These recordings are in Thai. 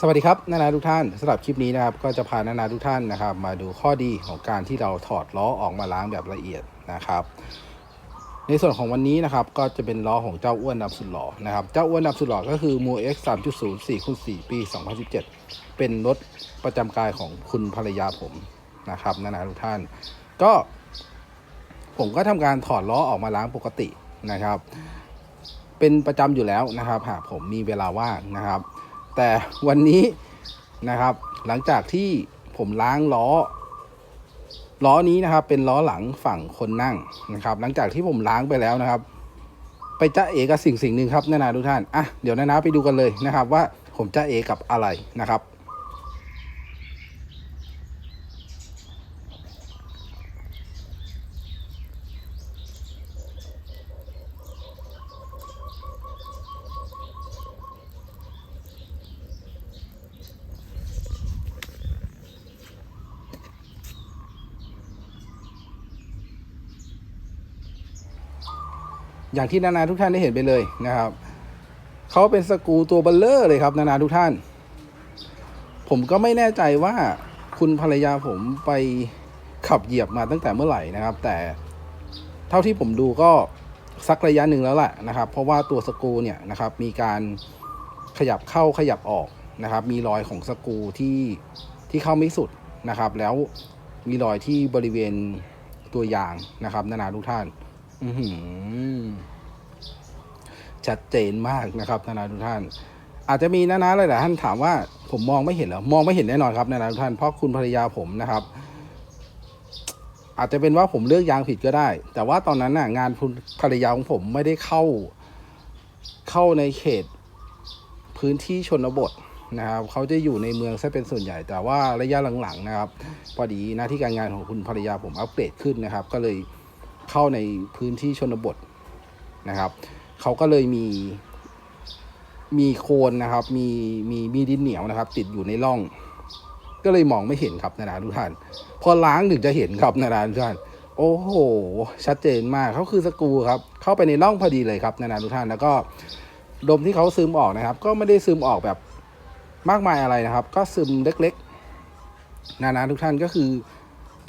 สวัสดีครับนานาทุกท่านสำหรับคลิปนี้นะครับก็จะพานานาทุกท่านนะครับ มาดูข้อดีของการที่เราถอดล้อออกมาล้างแบบละเอียดนะครับ ในส่วนของวันนี้นะครับก็จะเป็นล้อของเจ้าอ้วนดำสุดหล่อนะครับเจ้าอ้วนดำสุดหล่อก็คือ m u X 3.0 4คูณ4ปี2017เจ็ดเป็นรถประจำกายของคุณภรรยาผมนะครับนานาทุกท่าน ก็ผมก็ทำการถอดล้อออกมาล้างปกตินะครับ เป็นประจำอยู่แล้วนะครับ หากผมมีเวลาว่างนะครับ แต่วันนี้นะครับ หลังจากที่ผมล้างล้อ ล้อนี้นะครับ เป็นล้อหลังฝั่งคนนั่งนะครับ หลังจากที่ผมล้างไปแล้วนะครับ ไปจ้าเอกับสิ่งสิ่งหนึ่งครับนานาทุกท่านอะเดี๋ยวนานาไปดูกันเลยนะครับ ว่าผมจ้าเอกับอะไรนะครับ อย่างที่นานาทุกท่านได้เห็นไปเลยนะครับเขาเป็นสกูตัวเบลเลอร์เลยครับ นานาทุกท่าน ผมก็ไม่แน่ใจว่าคุณภรรยาผมไปขับเหยียบมาตั้งแต่เมื่อไหร่นะครับ แต่เท่าที่ผมดูก็สักระยะหนึ่งแล้วแหละนะครับ เพราะว่าตัวสกูเนี่ยนะครับมีการขยับเข้าขยับออกนะครับ มีรอยของสกูที่ที่เข้าไม่สุดนะครับ แล้วมีรอยที่บริเวณตัวยางนะครับ นานาทุกท่าน ชัดเจนมากนะครับนานาทุกท่าน อาจจะมีนานาหลายๆท่านถามว่าผมมองไม่เห็นเหรอมองไม่เห็นแน่นอนครับนานาทุกท่านเพราะคุณภรรยาผมนะครับ อาจจะเป็นว่าผมเลือกยางผิดก็ได้ แต่ว่าตอนนั้นน่ะงานคุณภรรยาของผมไม่ได้เข้า เข้าในเขตพื้นที่ชนบทนะครับเขาจะอยู่ในเมืองซะเป็นส่วนใหญ่ แต่ว่าระยะหลังๆนะครับ พอดีหน้าที่การงานของคุณภรรยาผมอัปเกรดขึ้นนะครับ ก็เลย เข้าในพื้นที่ชนบทนะครับ เขาก็เลยมีมีโคนนะครับ มีมีมีดินเหนียวนะครับ ติดอยู่ในร่อง ก็เลยมองไม่เห็นครับนานาทุกท่าน พอล้างถึงจะเห็นครับนานาทุกท่าน โอ้โห ชัดเจนมากเขาคือสกูครับ เข้าไปในร่องพอดีเลยครับนานาทุกท่าน แล้วก็ดมที่เขาซึมออกนะครับ ก็ไม่ได้ซึมออกแบบมากมายอะไรนะครับ ก็ซึมเล็กๆ นานาทุกท่านก็คือ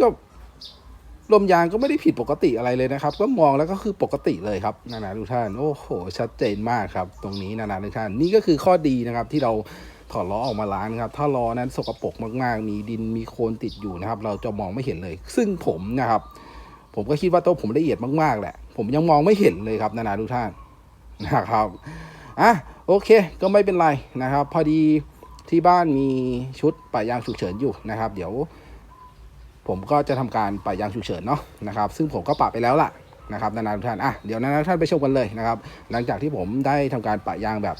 ก็ ลมยางก็ไม่ได้ผิดปกติอะไรเลยนะครับ ก็มองแล้วก็คือปกติเลยครับนานาทุกท่านโอ้โห ชัดเจนมากครับ ตรงนี้นานาทุกท่านนี่ก็คือข้อดีนะครับที่เราถอดล้อออกมาล้างครับ ถ้าล้อนั้นสกปรกมากๆ มีดินมีโคลนติดอยู่นะครับ เราจะมองไม่เห็นเลย ซึ่งผมนะครับ ผมก็คิดว่าตัวผมละเอียดมากๆแหละ ผมยังมองไม่เห็นเลยครับนานาทุกท่านนะครับอะโอเค ก็ไม่เป็นไรนะครับ พอดีที่บ้านมีชุดป่ายางฉุกเฉินอยู่นะครับ เดี๋ยว ผมก็จะทำการปะยางฉุกเฉินเนาะนะครับซึ่งผมก็ปะไปแล้วล่ะนะครับนานาทุกท่านอะเดี๋ยวนานาท่านไปชมกันเลยนะครับหลังจากที่ผมได้ทำการปะยางแบบ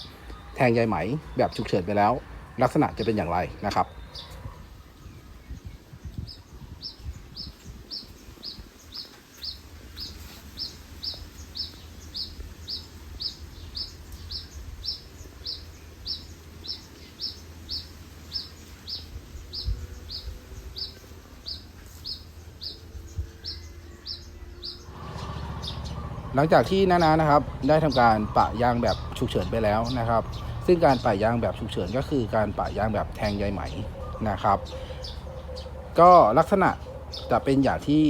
แทงใยไหมแบบฉุกเฉินไปแล้ว ลักษณะจะเป็นอย่างไรนะครับ หลังจากที่นานานะครับ ได้ทำการปะยางแบบฉุกเฉินไปแล้วนะครับ ซึ่งการปะยางแบบฉุกเฉินก็คือการปะยางแบบแทงใยไหมนะครับ ก็ลักษณะจะเป็นอย่างที่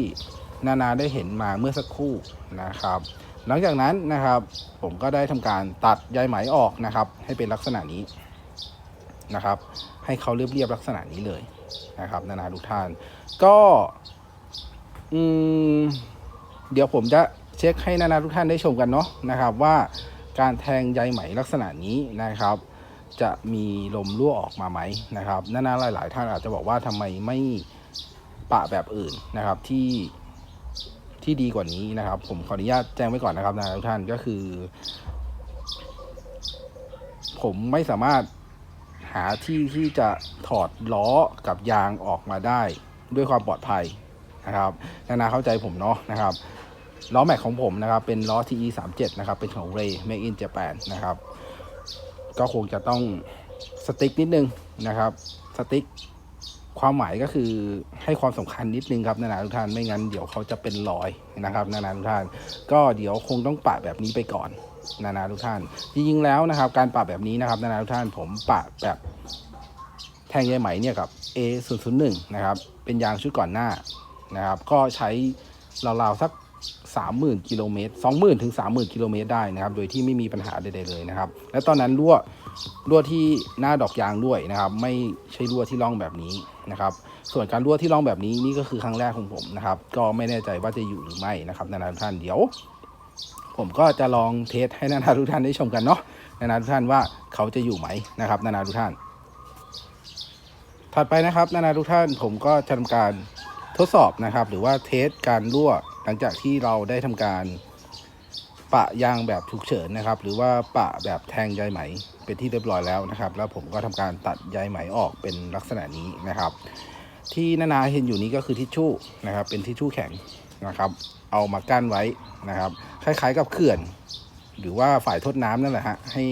นานาได้เห็นมาเมื่อสักครู่นะครับ หลังจากนั้นนะครับ ผมก็ได้ทำการตัดใยไหมออกนะครับ ให้เป็นลักษณะนี้นะครับ ให้เขาเรียบๆลักษณะนี้เลยนะครับ นานาทุกท่าน ก็ อืมเดี๋ยวผมจะ เช็คให้นานาทุกท่านได้ชมกันเนาะนะครับว่าการแทงใยไหมลักษณะนี้นะครับ จะมีลมรั่วออกมาไหมนะครับนานาหลาย ๆ ท่านอาจจะบอกว่าทำไมไม่ปะแบบอื่นนะครับที่ที่ดีกว่านี้นะครับ ผมขออนุญาตแจ้งไว้ก่อนนะครับนานาทุกท่านก็คือ ผมไม่สามารถหาที่ที่จะถอดล้อกับยางออกมาได้ด้วยความปลอดภัยนะครับ นานาเข้าใจผมเนาะนะครับ ล้อแม็กของผมนะครับ เป็นล้อ TE 3 7นะครับ เป็นของ Ray Make in Japan นะครับ ก็คงจะต้องสติ๊กนิดนึงนะครับ สติ๊กความหมายก็คือให้ความสำคัญนิดนึงครับนานาทุกท่านไม่งั้นเดี๋ยวเขาจะเป็นรอยนะครับนานาทุกท่าน ก็เดี๋ยวคงต้องปะแบบนี้ไปก่อนนานาทุกท่าน จริงๆแล้วนะครับ การปะแบบนี้นะครับนานาทุกท่านผมปะแบบแทงใยไหมเนี่ยกับ A 0 0 1นะครับเป็นยางชุดก่อนหน้านะครับ ก็ใช้ราวๆสัก 30,000กิโลเมตร20,000ถึง30,000กิโลเมตรได้นะครับ โดยที่ไม่มีปัญหาใดๆเลยนะครับ และตอนนั้นรั่วรั่วที่หน้าดอกยางด้วยนะครับ ไม่ใช่รั่วที่ร่องแบบนี้นะครับ ส่วนการรั่วที่ร่องแบบนี้นี่ก็คือครั้งแรกของผมนะครับ ก็ไม่แน่ใจว่าจะอยู่หรือไม่นะครับนานาทุกท่านเดี๋ยว ผมก็จะลองเทสให้นานาทุกท่านได้ชมกันเนาะนานาทุกท่านว่าเขาจะอยู่ไหมนะครับ นานาทุกท่าน ถัดไปนะครับ นานาทุกท่านผมก็จะทำการทดสอบนะครับ หรือว่าเทสการรั่ว หลังจากที่เราได้ทำการปะยางแบบฉุกเฉินนะครับ หรือว่าปะแบบแทงใยไหมเป็นที่เรียบร้อยแล้วนะครับ แล้วผมก็ทำการตัดใยไหมออกเป็นลักษณะนี้นะครับ ที่นานาเห็นอยู่นี้ก็คือทิชชู่นะครับ เป็นทิชชู่แข็งนะครับ เอามากั้นไว้นะครับ คล้ายๆกับเขื่อน หรือว่าฝ่ายทดน้ำนั่นแหละฮะให้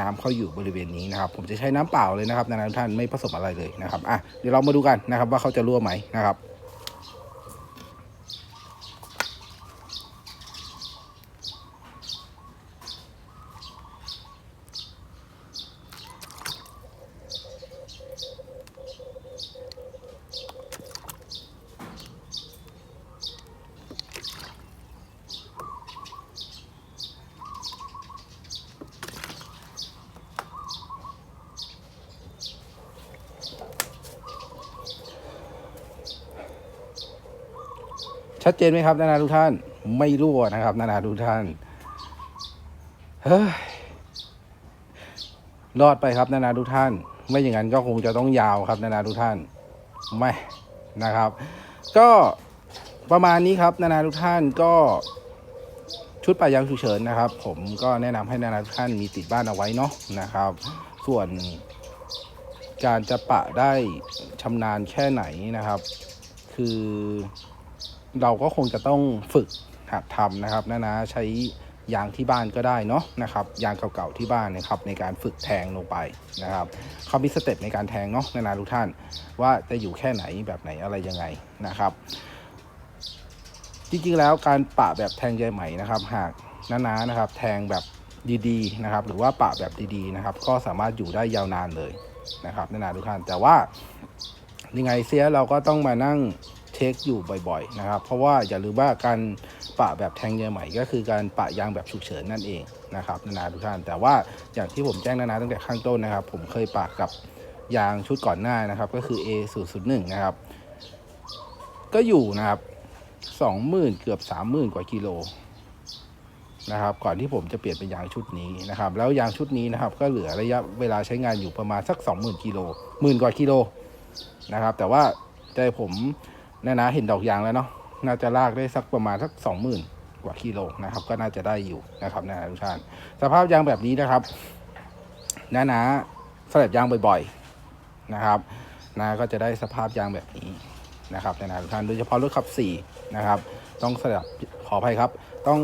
น้ำเข้าอยู่บริเวณนี้นะครับ ผมจะใช้น้ำเปล่าเลยนะครับนานาท่านไม่ผสมอะไรเลยนะครับอะเดี๋ยวเรามาดูกันนะครับว่าเขาจะรั่วไหมนะครับ ชัดเจนไหมครับนานาทุกท่าน ไม่รั่วนะครับ นานาทุกท่านเฮ้ยรอดไปครับ นานาทุกท่าน ไม่อย่างนั้นก็คงจะต้องยาวครับ นานาทุกท่านไม่นะครับ ก็ประมาณนี้ครับ นานาทุกท่านก็ชุดป่ายางฉุกเฉินนะครับ ผมก็แนะนำให้นานาทุกท่านมีติดบ้านเอาไว้เนาะนะครับ ส่วนการจะปะได้ชำนาญแค่ไหนนะครับ คือ เราก็คงจะต้องฝึกหัดทำนะครับนะนะใช้ยางที่บ้านก็ได้เนาะนะครับยางเก่าๆที่บ้านนะครับในการฝึกแทงลงไปนะครับเขามีสเต็ปในการแทงเนาะนานาทุกท่าน ว่าจะอยู่แค่ไหนแบบไหนอะไรยังไงนะครับ จริงๆแล้วการปะแบบแทงใยไหมนะครับ หากนาๆนะครับ แทงแบบดีๆนะครับ หรือว่าปะแบบดีๆนะครับ ก็สามารถอยู่ได้ยาวนานเลยนะครับนานาทุกท่านแต่ว่ายังไงเสียเราก็ต้องมานั่ง เช็คอยู่บ่อยๆนะครับ เพราะว่าอย่าลืมว่าการปะแบบแทงใยไหม่ ก็คือการปะยางแบบฉุกเฉินนั่นเองนะครับนานาทุกท่าน แต่ว่าอย่างที่ผมแจ้งนานาตั้งแต่ข้างต้นนะครับ ผมเคยปะกับยางชุดก่อนหน้านะครับ ก็คือ A 0 0 1 นะครับ ก็อยู่นะครับสองหมื่นเกือบสามหมื่นกว่ากิโลนะครับก่อนที่ผมจะเปลี่ยนเป็นยางชุดนี้นะครับ แล้วยางชุดนี้นะครับก็เหลือระยะเวลาใช้งานอยู่ประมาณสักสองหมื่นกิโลหมื่นกว่ากิโลนะครับ แต่ว่าใจผม นะนะเห็นดอกยางแล้วเนาะน่าจะลากได้สักประมาณสักสองหมื่นกว่ากิโลนะครับ ก็น่าจะได้อยู่นะครับนะทุกท่านสภาพยางแบบนี้นะครับนะนะสลับยางบ่อยๆนะครับนะก็จะได้สภาพยางแบบนี้นะครับนะทุกท่านโดยเฉพาะรถขับสี่นะครับ ต้องสลับขออภัยครับ ต้อง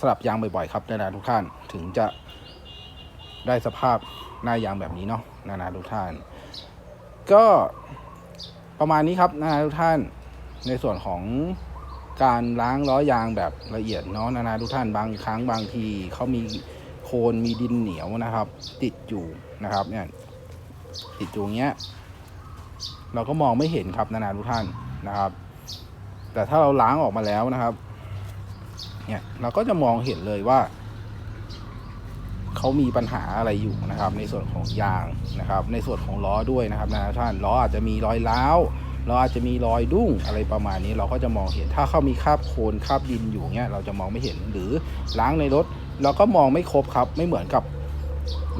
สลับยางบ่อยๆครับนะทุกท่านถึงจะได้สภาพหน้ายางแบบนี้เนาะนะทุกท่าน ก็ประมาณนี้ครับนะทุกท่าน ในส่วนของการล้างล้อยางแบบละเอียดเนาะนานาทุกท่านบางครั้งบางทีเขามีโคลนมีดินเหนียวนะครับ ติดอยู่นะครับเนี่ยติดอยู่เงี้ย เราก็มองไม่เห็นครับนานาทุกท่านนะครับ แต่ถ้าเราล้างออกมาแล้วนะครับ เนี่ยเราก็จะมองเห็นเลยว่าเขามีปัญหาอะไรอยู่นะครับ ในส่วนของยางนะครับ ในส่วนของล้อด้วยนะครับนะท่านล้ออาจจะมีรอยร้าว ล้ออาจจะมีรอยดุ้งอะไรประมาณนี้เราก็จะมองเห็น ถ้าเขามีคราบโคลนคราบดินอยู่เงี้ยเราจะมองไม่เห็นหรือล้างในรถ เราก็มองไม่ครบครับ ไม่เหมือนกับ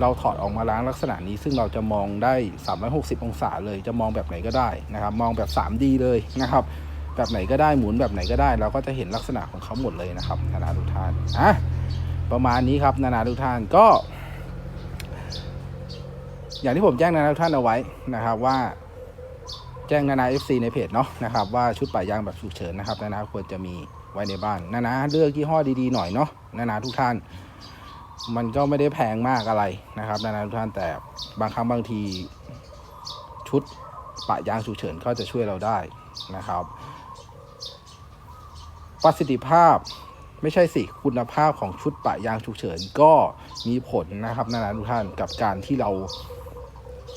เราถอดออกมาล้างลักษณะนี้ ซึ่งเราจะมองได้ 360 องศาเลยจะมองแบบไหนก็ได้นะครับ มองแบบ 3D เลยนะครับ แบบไหนก็ได้หมุนแบบไหนก็ได้ เราก็จะเห็นลักษณะของเขาหมดเลยนะครับนานาทุกท่านอะประมาณนี้ครับนานาทุกท่านก็ อย่างที่ผมแจ้งนานาทุกท่านเอาไว้นะครับว่า แจ้งนานา FC ในเพจเนาะนะครับว่าชุดป่ายางแบบฉุกเฉินนะครับนานาควรจะมีไว้ในบ้านนานาเลือกยี่ห้อดีๆหน่อยเนาะนานาทุกท่าน มันก็ไม่ได้แพงมากอะไรนะครับนานาทุกท่านแต่บางครั้งบางทีชุดปะยางฉุกเฉินก็จะช่วยเราได้นะครับ ประสิทธิภาพไม่ใช่สิคุณภาพของชุดปะยางฉุกเฉินก็มีผลนะครับนานาทุกท่านกับการที่เรา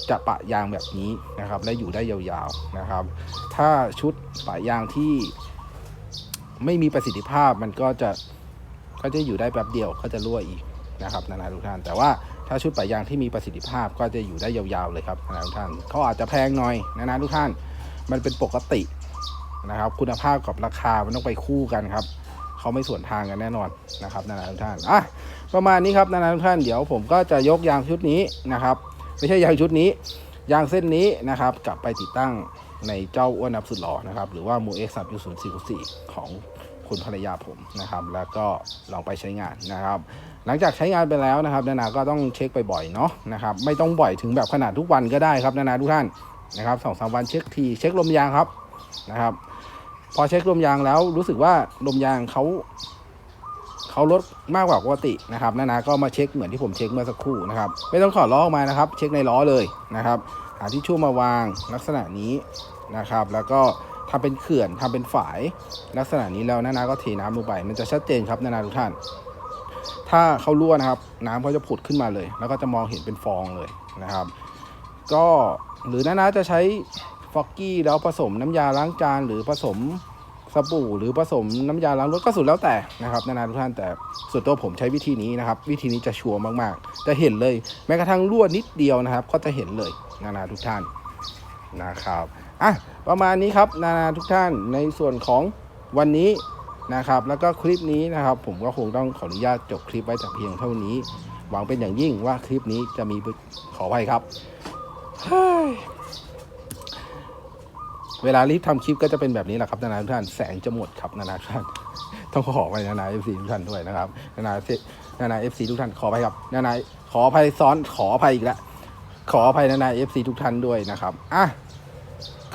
จะปะยางแบบนี้นะครับ และอยู่ได้ยาวๆนะครับ ถ้าชุดปะยางที่ไม่มีประสิทธิภาพมันก็จะก็จะอยู่ได้แป๊บเดียวก็จะรั่วอีกนะครับนานาทุกท่าน แต่ว่าถ้าชุดปะยางที่มีประสิทธิภาพก็จะอยู่ได้ยาวๆเลยครับนานาทุกท่านเขาอาจจะแพงหน่อยนานาทุกท่าน มันเป็นปกตินะครับ คุณภาพกับราคามันต้องไปคู่กันครับเขาไม่สวนทางกันแน่นอนนะครับนานาทุกท่านอะประมาณนี้ครับนานาทุกท่านเดี๋ยวผมก็จะยกยางชุดนี้นะครับ ไม่ใช่ยางชุดนี้ ยางเส้นนี้นะครับกลับไปติดตั้งในเจ้าอ้วนนับสุดหล่อนะครับ หรือว่ามูเอ็กซ์ยูศูนย์สี่สี่ของคุณภรรยาผมนะครับ แล้วก็ลองไปใช้งานนะครับ หลังจากใช้งานไปแล้วนะครับนานาก็ต้องเช็คไปบ่อยเนาะนะครับไม่ต้องบ่อยถึงแบบขนาดทุกวันก็ได้ครับนานาทุกท่านนะครับสองสามวันเช็คทีเช็คลมยางครับนะครับ พอเช็คลมยางแล้วรู้สึกว่าลมยางเขา เขาลดมากกว่าปกตินะครับนานาก็มาเช็คเหมือนที่ผมเช็คเมื่อสักครู่นะครับไม่ต้องขอดล้อออกมานะครับ เช็คในล้อเลยนะครับหาที่ชั่วมาวางลักษณะนี้นะครับ แล้วก็ทำเป็นเขื่อนทำเป็นฝายลักษณะนี้แล้วนานาก็เทน้ำลงไปมันจะชัดเจนครับนานาทุกท่าน ถ้าเขารั่วนะครับ น้ำเขาจะผุดขึ้นมาเลย แล้วก็จะมองเห็นเป็นฟองเลยนะครับ ก็หรือนานาจะใช้ฟอกกี้แล้วผสมน้ำยาล้างจานหรือผสม สบู่หรือผสมน้ำยาล้างรถก็สุดแล้วแต่นะครับนานาทุกท่านแต่ส่วนตัวผมใช้วิธีนี้นะครับ วิธีนี้จะชัวร์มากๆ จะเห็นเลยแม้กระทั่งรั่วนิดเดียวนะครับ ก็จะเห็นเลยนานาทุกท่านนะครับอะประมาณนี้ครับนานาทุกท่านในส่วนของวันนี้นะครับ แล้วก็คลิปนี้นะครับ ผมก็คงต้องขออนุญาตจบคลิปไว้แต่เพียงเท่านี้ หวังเป็นอย่างยิ่งว่าคลิปนี้จะมีขอไว้ครับ เวลารีบทำคลิปก็จะเป็นแบบนี้แหละครับนานาทุกท่านแสงจะหมดครับนานาทุกท่านต้องขอไปนานาเอฟซีทุกท่านด้วยนะครับนานานานาเอฟซีทุกท่านขอไปครับนานาขออภัยซ้อนขออภัยอีกแล้วขออภัยนานาเอฟซีทุกท่านด้วยนะครับอะ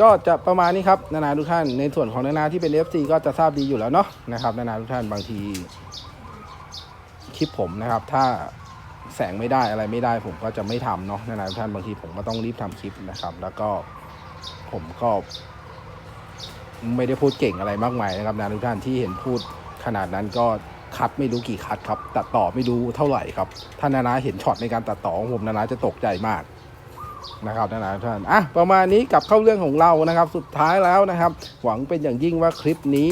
ก็จะประมาณนี้ครับนานาทุกท่านในส่วนของนานาที่เป็น FC ก็จะทราบดีอยู่แล้วเนาะนะครับนานาทุกท่านบางทีคลิปผมนะครับ ถ้าแสงไม่ได้อะไรไม่ได้ ผมก็จะไม่ทำเนาะนานาทุกท่านบางทีผมก็ต้องรีบทำคลิปนะครับ แล้วก็ผมก็ ไม่ได้พูดเก่งอะไรมากมายนะครับนะทุกท่านที่เห็นพูดขนาดนั้นก็คัดไม่รู้กี่คัดครับ ตัดต่อไม่รู้เท่าไหร่ครับถ้านานาเห็นช็อตในการตัดต่อของผมนานาจะตกใจมากนะครับนานาทุกท่านอะประมาณนี้กลับเข้าเรื่องของเรานะครับ สุดท้ายแล้วนะครับ หวังเป็นอย่างยิ่งว่าคลิปนี้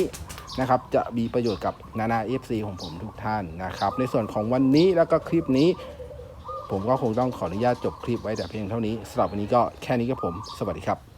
นะครับจะมีประโยชน์กับนานาเอฟซีของผมทุกท่านนะครับ ในส่วนของวันนี้แล้วก็คลิปนี้ ผมก็คงต้องขออนุญาตจบคลิปไว้แต่เพียงเท่านี้สำหรับวันนี้ก็แค่นี้ครับผม สวัสดีครับ